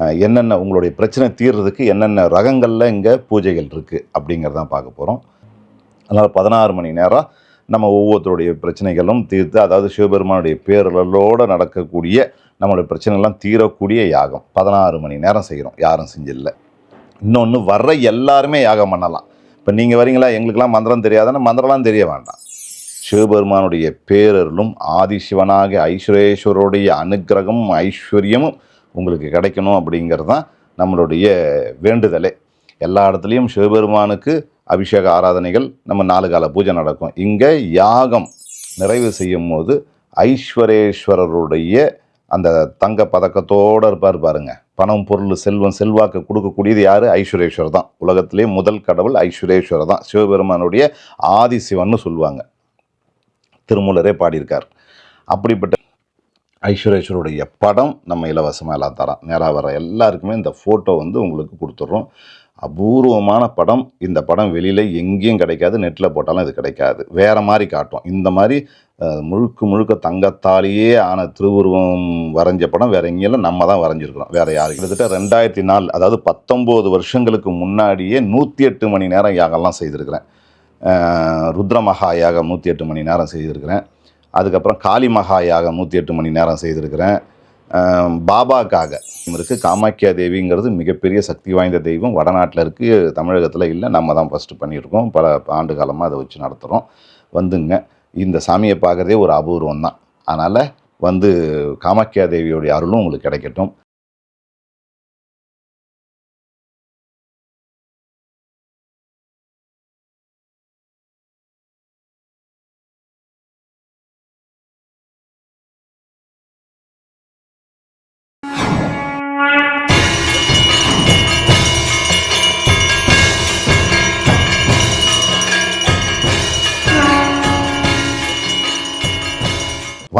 என்னென்ன உங்களுடைய பிரச்சனை தீர்றதுக்கு என்னென்ன ரகங்களில் இங்கே பூஜைகள் இருக்குது அப்படிங்கிறதான் பார்க்க போகிறோம் அதனால் பதினாறு மணி நேரம் நம்ம ஒவ்வொருத்தருடைய பிரச்சனைகளும் தீர்த்து அதாவது சிவபெருமானுடைய பேரலோடு நடக்கக்கூடிய நம்மளுடைய பிரச்சனைகள்லாம் தீரக்கூடிய யாகம். பதினாறு மணி நேரம் செய்கிறோம் யாரும் செஞ்சில்லை இன்னொன்று வர்ற எல்லாருமே யாகம் பண்ணலாம். இப்போ நீங்கள் வரீங்களா எங்களுக்கெல்லாம் மந்திரம் தெரியாதுன்னா மந்திரம்லாம் தெரிய வேண்டாம். சிவபெருமானுடைய பேரருளும் ஆதிசிவனாக ஐஸ்வரேஸ்வருடைய அனுக்கிரகமும் ஐஸ்வர்யமும் உங்களுக்கு கிடைக்கணும் அப்படிங்கிறது தான் நம்மளுடைய வேண்டுதலே. எல்லா இடத்துலையும் சிவபெருமானுக்கு அபிஷேக ஆராதனைகள் நம்ம நாலு கால பூஜை நடக்கும். இங்கே யாகம் நிறைவு செய்யும் போது ஐஸ்வரேஸ்வரருடைய அந்த தங்க பதக்கத்தோடு இருப்பார் பாருங்க. பணம் பொருள் செல்வம் செல்வாக்கு கொடுக்கக்கூடியது யார்? ஐஸ்வரேஸ்வரர் தான். உலகத்திலே முதல் கடவுள் ஐஸ்வரேஸ்வரர் தான். சிவபெருமானுடைய ஆதிசிவன்னு சொல்லுவாங்க. திருமூலரே பாடியிருக்கார். அப்படிப்பட்ட ஐஸ்வரேஸ்வருடைய படம் நம்ம இலவசமாக எல்லாம் தரோம் நேராக வர எல்லாருக்குமே இந்த ஃபோட்டோ வந்து உங்களுக்கு கொடுத்துட்றோம் அபூர்வமான படம். இந்த படம் வெளியில் எங்கேயும் கிடைக்காது. நெட்டில் போட்டாலும் இது கிடைக்காது. வேறு மாதிரி காட்டும். இந்த மாதிரி முழுக்க முழுக்க தங்கத்தாலேயே ஆன திருவுருவம் வரைஞ்ச படம் வேறு எங்கேயும் நம்ம தான் வரைஞ்சிருக்கிறோம். வேறு யாரு கிட்டத்தட்ட ரெண்டாயிரத்தி நாலு அதாவது பத்தொம்போது வருஷங்களுக்கு முன்னாடியே நூற்றி எட்டு மணி நேரம் யாகம்லாம் செய்திருக்கிறேன். ருத்ர மகா யாகம் நூற்றி எட்டு மணி நேரம் செய்திருக்கிறேன். அதுக்கப்புறம் காளி மகா யாகம் நூற்றி எட்டு மணி நேரம் செய்திருக்கிறேன். பாபாக்காக இவருக்கு காமாக்கியா தேவிங்கிறது மிகப்பெரிய சக்தி வாய்ந்த தெய்வம். வடநாட்டில் இருக்குது தமிழகத்தில் இல்லை. நம்ம தான் ஃபஸ்ட்டு பண்ணியிருக்கோம். பல ஆண்டு காலமாக அதை வச்சு நடத்துகிறோம் வந்துங்க. இந்த சாமியை பார்க்குறதே ஒரு அபூர்வம் தான் அதனால் வந்து காமாக்கியா தேவியோடைய அருளும் உங்களுக்கு கிடைக்கட்டும்.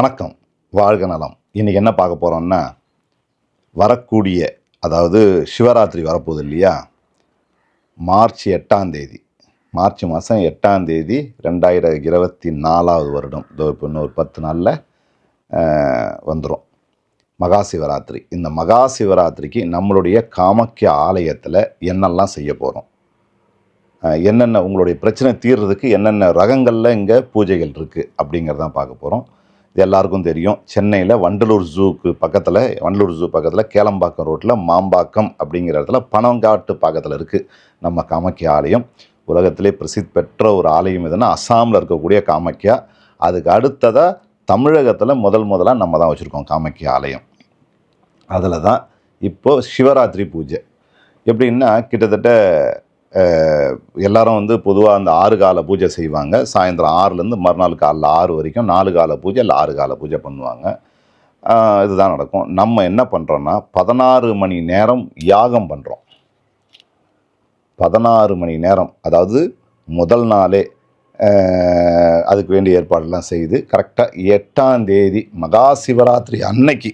வணக்கம். வாழ்க நலம். இன்றைக்கி என்ன பார்க்க போகிறோம்னா வரக்கூடிய அதாவது சிவராத்திரி வரப்போகுது இல்லையா? மார்ச் எட்டாம் தேதி. மார்ச் மாதம் எட்டாம் தேதி ரெண்டாயிரத்தி இருபத்தி நாலாவது வருடம். இதோ இப்போ இன்னொரு பத்து நாளில் வந்துடும் மகா சிவராத்திரி இந்த மகா சிவராத்திரிக்கு நம்மளுடைய காமக்கிய ஆலயத்தில் என்னெல்லாம் செய்ய போகிறோம் என்னென்ன உங்களுடைய பிரச்சனை தீர்றதுக்கு என்னென்ன ரகங்களில் இங்கே பூஜைகள் இருக்குது அப்படிங்கிறதான் பார்க்க போகிறோம் இது எல்லாருக்கும் தெரியும். சென்னையில் வண்டலூர் ஜூக்கு பக்கத்தில் வண்டலூர் ஜூ பக்கத்தில் கேளம்பாக்கம் ரோட்டில் மாம்பாக்கம் அப்படிங்கிற இடத்துல பனங்காட்டு பக்கத்தில் இருக்குது நம்ம காமாக்கியா ஆலயம். உலகத்திலே பிரசித்தி பெற்ற ஒரு ஆலயம் எதுனா அஸ்ஸாமில் இருக்கக்கூடிய காமாக்கியா அதுக்கு அடுத்ததாக தமிழகத்தில் முதல் முதலாக நம்ம தான் வச்சுருக்கோம் காமாக்கியா ஆலயம். அதில் தான் இப்போது சிவராத்திரி பூஜை. எப்படின்னா கிட்டத்தட்ட எல்லாரும் வந்து பொதுவாக அந்த ஆறு கால பூஜை செய்வாங்க. சாயந்தரம் ஆறுலேருந்து மறுநாள் காலில் ஆறு வரைக்கும் நாலு கால பூஜை இல்லை ஆறு கால பூஜை பண்ணுவாங்க. இதுதான் நடக்கும். நம்ம என்ன பண்ணுறோன்னா பதினாறு மணி நேரம் யாகம் பண்ணுறோம் பதினாறு மணி நேரம் அதாவது முதல் நாளே அதுக்கு வேண்டிய ஏற்பாடெல்லாம் செய்து கரெக்டாக எட்டாம் தேதி மகா சிவராத்திரி அன்னைக்கு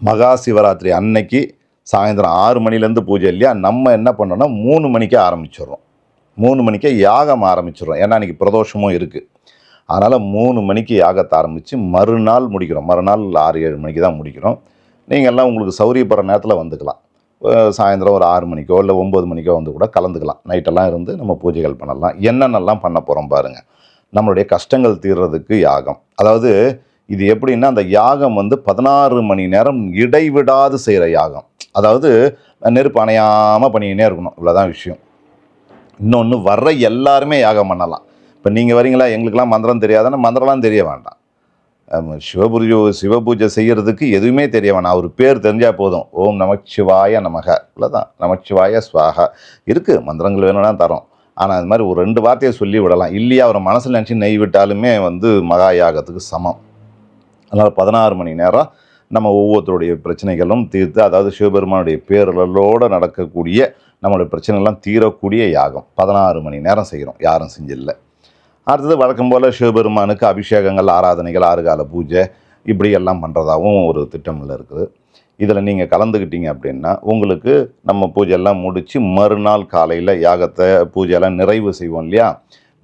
மகா சிவராத்திரி அன்னைக்கு சாயந்தரம் ஆறு மணிலேருந்து பூஜை இல்லையா? நம்ம என்ன பண்ணோன்னா மூணு மணிக்கே ஆரம்பிச்சிடுறோம். மூணு மணிக்கே யாகம் ஆரம்பிச்சிடுறோம். ஏன்னா அன்றைக்கி பிரதோஷமும் இருக்குது அதனால் மூணு மணிக்கு யாகத்தை ஆரம்பித்து மறுநாள் முடிக்கிறோம். மறுநாள் ஆறு ஏழு மணிக்கு தான் முடிக்கிறோம். நீங்கள் எல்லாம் உங்களுக்கு சௌரியப்படுற நேரத்தில் வந்துக்கலாம். சாயந்தரம் ஒரு ஆறு மணிக்கோ இல்லை ஒம்பது மணிக்கோ வந்து கூட கலந்துக்கலாம். நைட்டெல்லாம் இருந்து நம்ம பூஜைகள் பண்ணலாம். என்னென்னலாம் பண்ண போகிறோம் பாருங்கள் நம்மளுடைய கஷ்டங்கள் தீர்றதுக்கு யாகம். அதாவது இது எப்படின்னா அந்த யாகம் வந்து பதினாறு மணி நேரம் இடைவிடாது செய்கிற யாகம். அதாவது நெருப்பு அணையாமல் பண்ணிக்கினே இருக்கணும். இவ்வளோதான் விஷயம். இன்னொன்று வர்ற எல்லாருமே யாகம் பண்ணலாம். இப்போ நீங்கள் வரீங்களா? எங்களுக்கெல்லாம் மந்திரம் தெரியாதுன்னா மந்திரம்லாம் தெரிய வேண்டாம். ஆமா, சிவபூஜை சிவபூஜை செய்கிறதுக்கு எதுவுமே தெரிய வேணாம். அவர் பேர் தெரிஞ்சால் போதும். ஓம் நமச்சிவாய நமக. இவ்வளோதான் நமச்சிவாய ஸ்வாகா இருக்குது மந்திரங்கள் வேணும்னா தரோம். ஆனால் அது மாதிரி ஒரு ரெண்டு வார்த்தையை சொல்லி விடலாம். இல்லையா? அவர் மனசில் நினச்சி நெய் விட்டாலுமே வந்து மகா யாகத்துக்கு சமம். அதனால் பதினாறு மணி நேரம் நம்ம ஒவ்வொருத்தருடைய பிரச்சனைகளும் தீர்த்து அதாவது சிவபெருமானுடைய பேரலோடு நடக்கக்கூடிய நம்மளுடைய பிரச்சனைகள்லாம் தீரக்கூடிய யாகம். பதினாறு மணி நேரம் செய்கிறோம் யாரும் செஞ்சில்லை. அடுத்தது வழக்கம் போல் சிவபெருமானுக்கு அபிஷேகங்கள் ஆராதனைகள் ஆறுகால பூஜை இப்படி எல்லாம் பண்ணுறதாகவும் ஒரு திட்டமில் இருக்குது. இதில் நீங்கள் கலந்துக்கிட்டீங்க அப்படின்னா உங்களுக்கு நம்ம பூஜையெல்லாம் முடித்து மறுநாள் காலையில் யாகத்தை பூஜையெல்லாம் நிறைவு செய்வோம் இல்லையா?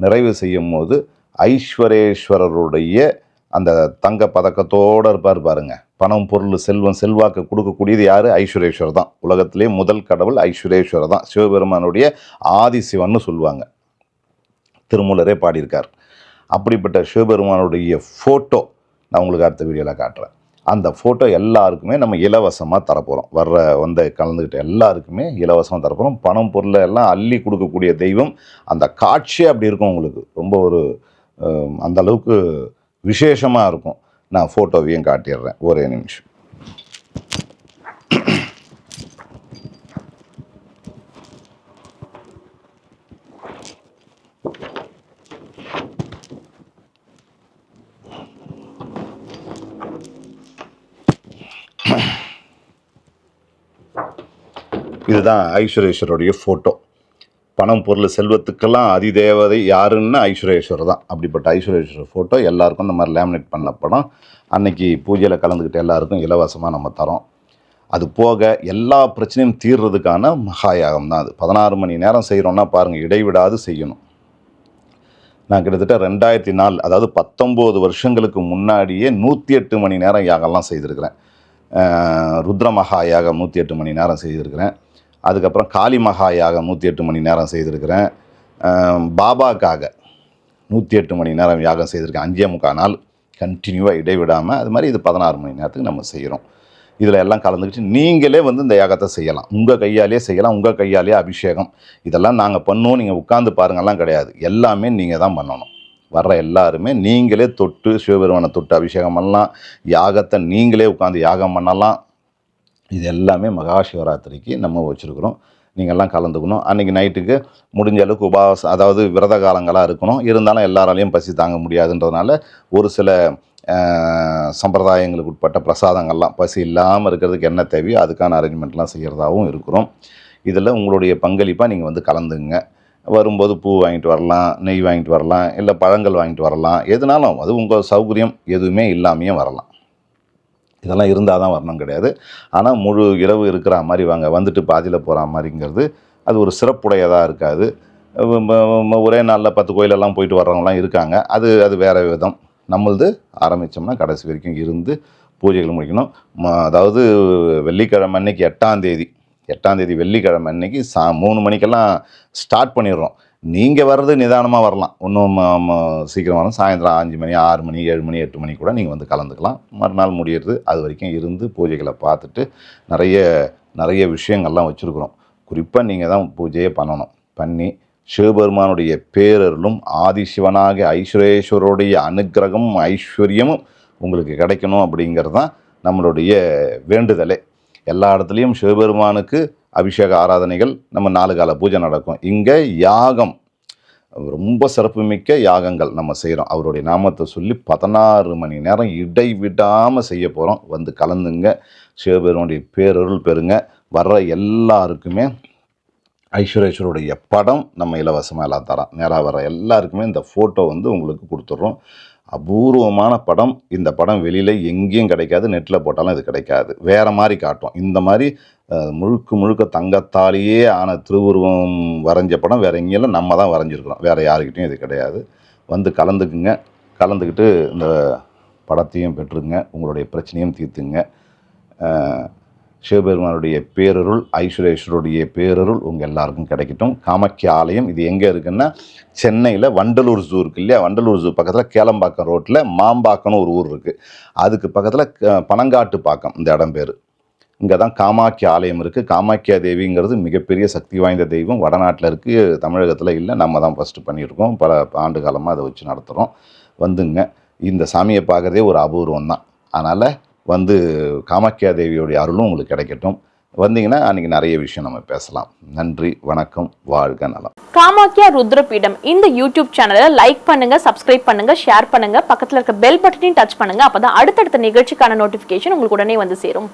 நிறைவு செய்யும் போது ஐஸ்வரேஸ்வரருடைய அந்த தங்க பதக்கத்தோடு இருப்பார் பாருங்கள் பணம் பொருள் செல்வம் செல்வாக்கு கொடுக்கக்கூடியது யார்? ஐஸ்வரேஸ்வரர் தான். உலகத்திலே முதல் கடவுள் ஐஸ்வரேஸ்வரர் தான். சிவபெருமானுடைய ஆதி சிவன்னு சொல்லுவாங்க. திருமூலரே பாடியிருக்கார். அப்படிப்பட்ட சிவபெருமானுடைய ஃபோட்டோ நான் உங்களுக்கு அடுத்த வீடியோவில் காட்டுறேன். அந்த ஃபோட்டோ எல்லாருக்குமே நம்ம இலவசமாக தரப்போகிறோம் வர்ற வந்த கலந்துக்கிட்ட எல்லாருக்குமே இலவசமாக தரப்போகிறோம் பணம் பொருளை எல்லாம் அள்ளி கொடுக்கக்கூடிய தெய்வம் அந்த காட்சியே அப்படி இருக்கும் உங்களுக்கு. ரொம்ப ஒரு அந்த அளவுக்கு விசேஷமாக இருக்கும். நான் ஃபோட்டோவையும் காட்டிடுறேன். ஒரே நிமிஷம். இதுதான் ஐஸ்வரேஸ்வருடைய ஃபோட்டோ பணம் பொருள் செல்வத்துக்கெல்லாம் அதிதேவதை யாருன்னு ஐஸ்வரேஸ்வரர் தான். அப்படிப்பட்ட ஐஸ்வரேஸ்வரர் ஃபோட்டோ எல்லாருக்கும் இந்த மாதிரி லேமினேட் பண்ண படம். அன்னைக்கு பூஜையில் கலந்துக்கிட்ட எல்லாருக்கும் இலவசமாக நம்ம தரோம். அது போக எல்லா பிரச்சனையும் தீர்றதுக்கான மகாயாகம் தான் அது. பதினாறு மணி நேரம் செய்கிறோன்னா பாருங்கள் இடைவிடாது செய்யணும். நான் கிட்டத்தட்ட ரெண்டாயிரத்தி நாலு அதாவது பத்தொம்போது வருஷங்களுக்கு முன்னாடியே நூற்றி எட்டு மணி நேரம் யாகம்லாம் செய்திருக்கிறேன். ருத்ர மகா யாகம் நூற்றி எட்டு மணி நேரம் செய்திருக்கிறேன். அதுக்கப்புறம் காளி மகா யாகம் நூற்றி எட்டு மணி நேரம் செய்திருக்கிறேன். பாபாக்காக நூற்றி எட்டு மணி நேரம் யாகம் செய்திருக்கேன். அஞ்சே முக்கால் நாள் கண்டினியூவாக இடைவிடாமல் அது மாதிரி இது பதினாறு மணி நேரத்துக்கு நம்ம செய்கிறோம். இதில் எல்லாம் கலந்துக்கிட்டு நீங்களே வந்து இந்த யாகத்தை செய்யலாம். உங்கள் கையாலே செய்யலாம். உங்கள் கையாலே அபிஷேகம். இதெல்லாம் நாங்கள் பண்ணுவோம் நீங்கள் உட்காந்து பாருங்கள்லாம் கிடையாது. எல்லாமே நீங்கள் தான் பண்ணணும். வர்ற எல்லாருமே நீங்களே தொட்டு சிவபெருமானை தொட்டு அபிஷேகம் பண்ணலாம். யாகத்தை நீங்களே உட்காந்து யாகம் பண்ணலாம். இது எல்லாமே மகா சிவராத்திரிக்கு நம்ம வச்சுருக்குறோம். நீங்கள்லாம் கலந்துக்கணும். அன்றைக்கி நைட்டுக்கு முடிஞ்ச அளவுக்கு உபவாசம் அதாவது விரத காலங்களாக இருக்கணும். இருந்தாலும் எல்லாராலையும் பசி தாங்க முடியாதுன்றதுனால ஒரு சில சம்பிரதாயங்களுக்கு உட்பட்ட பிரசாதங்கள்லாம் பசி இல்லாமல் இருக்கிறதுக்கு என்ன தேவையோ அதுக்கான அரேஞ்ச்மெண்ட்லாம் செய்கிறதாவும் இருக்கிறோம். இதில் உங்களுடைய பங்களிப்பாக நீங்கள் வந்து கலந்துங்க. வரும்போது பூ வாங்கிட்டு வரலாம் நெய் வாங்கிட்டு வரலாம் இல்லை பழங்கள் வாங்கிட்டு வரலாம். எதுனாலும் அது உங்கள் சௌகரியம் எதுவுமே இல்லாமையும் வரலாம். இதெல்லாம் இருந்தால் தான் வரணும் கிடையாது. ஆனால் முழு இரவு இருக்கிற மாதிரி வாங்க வந்துட்டு பாதியில் போகிற மாதிரிங்கிறது அது ஒரு சிறப்புடையதாக இருக்காது. ஒரே நாளில் பத்து கோயிலெல்லாம் போயிட்டு வர்றவங்களாம் இருக்காங்க. அது அது வேறு விதம். நம்மளது ஆரம்பித்தோம்னா கடைசி வரைக்கும் இருந்து பூஜைகள் முடிக்கணும். அதாவது வெள்ளிக்கிழமை அன்னைக்கு எட்டாம் தேதி எட்டாம் தேதி வெள்ளிக்கிழமை அன்னைக்கு சா மூணு மணிக்கெல்லாம் ஸ்டார்ட் பண்ணிடுறோம். நீங்கள் வர்றது நிதானமாக வரலாம். ஒன்றும் சீக்கிரம் வரலாம். சாயந்தரம் அஞ்சு மணி ஆறு மணி ஏழு மணி எட்டு மணி கூட நீங்கள் வந்து கலந்துக்கலாம். மறுநாள் முடியிறது அது வரைக்கும் இருந்து பூஜைகளை பார்த்துட்டு நிறைய நிறைய விஷயங்கள்லாம் வச்சுருக்குறோம். குறிப்பாக நீங்கள் தான் பூஜையை பண்ணணும். பண்ணி சிவபெருமானுடைய பேரருளும் ஆதிசிவனாக ஐஸ்வரேஸ்வருடைய அனுக்கிரகமும் ஐஸ்வர்யமும் உங்களுக்கு கிடைக்கணும் அப்படிங்கிறது தான் நம்மளுடைய வேண்டுதலே. எல்லா இடத்துலையும் சிவபெருமானுக்கு அபிஷேக ஆராதனைகள் நம்ம நாலு கால பூஜை நடக்கும். இங்கே யாகம் ரொம்ப சிறப்புமிக்க யாகங்கள் நம்ம செய்கிறோம் அவருடைய நாமத்தை சொல்லி பதினாறு மணி நேரம் இடைவிடாமல் செய்ய போகிறோம் வந்து கலந்துங்க சிவபெருமானுடைய பேரருள் பெறுங்க. வர்ற எல்லாருக்குமே ஐஸ்வரேஸ்வருடைய படம் நம்ம இலவசமாக எல்லாம் தரோம் நேராக வர எல்லாருக்குமே இந்த ஃபோட்டோ வந்து உங்களுக்கு கொடுத்துட்றோம். அபூர்வமான படம். இந்த படம் வெளியில் எங்கேயும் கிடைக்காது நெட்டில் போட்டாலும் இது கிடைக்காது. வேறு மாதிரி காட்டும். இந்த மாதிரி முழுக்க முழுக்க தங்கத்தாலேயே ஆன திருவுருவம் வரைஞ்ச படம் வேறு எங்கேயும் நம்ம தான் வரைஞ்சிருக்கிறோம். வேறு யாருக்கிட்டையும் இது கிடையாது. வந்து கலந்துக்குங்க. கலந்துக்கிட்டு இந்த படத்தையும் பெற்றுங்க உங்களுடைய பிரச்சனையும் தீர்த்துங்க சிவபெருமானுடைய பேரருள் ஐஸ்வரேஸ்வருடைய பேரருள் உங்கள் எல்லாருக்கும் கிடைக்கட்டும். காமாக்கிய ஆலயம் இது எங்கே இருக்குன்னா சென்னையில் வண்டலூர் ஜூ இருக்கு இல்லையா? வண்டலூர் ஜூ பக்கத்தில் கேளம்பாக்கம் ரோட்டில் மாம்பாக்கம்னு ஒரு ஊர் இருக்குது அதுக்கு பக்கத்தில் பனங்காட்டு பாக்கம் இந்த இடம் பேர். இங்கே தான் காமாக்கிய ஆலயம் இருக்குது காமாக்கியா தேவிங்கிறது மிகப்பெரிய சக்தி வாய்ந்த தெய்வம். வடநாட்டில் இருக்குது தமிழகத்தில் இல்லை. நம்ம தான் ஃபஸ்ட்டு பண்ணியிருக்கோம். பல ஆண்டு காலமாக அதை வச்சு நடத்துகிறோம் வந்துங்க. இந்த சாமியை பார்க்குறதே ஒரு அபூர்வம் தான் அதனால் வந்து காமாக்கியா தேவியோடைய அருளும் உங்களுக்கு கிடைக்கட்டும். வந்தீங்கன்னா அன்றைக்கி நிறைய விஷயம் நம்ம பேசலாம். நன்றி வணக்கம் வாழ்க நலம். காமாக்கியா ருத்ரபீடம் இந்த யூடியூப் சேனலை லைக் பண்ணுங்க சப்ஸ்கிரைப் பண்ணுங்க ஷேர் பண்ணுங்க. பக்கத்துல இருக்க பெல் பட்டனையும் டச் பண்ணுங்க. அப்பதான் அடுத்தடுத்த நிகழ்ச்சிக்கான நோட்டிபிகேஷன் உங்களுக்கு உடனே வந்து சேரும்.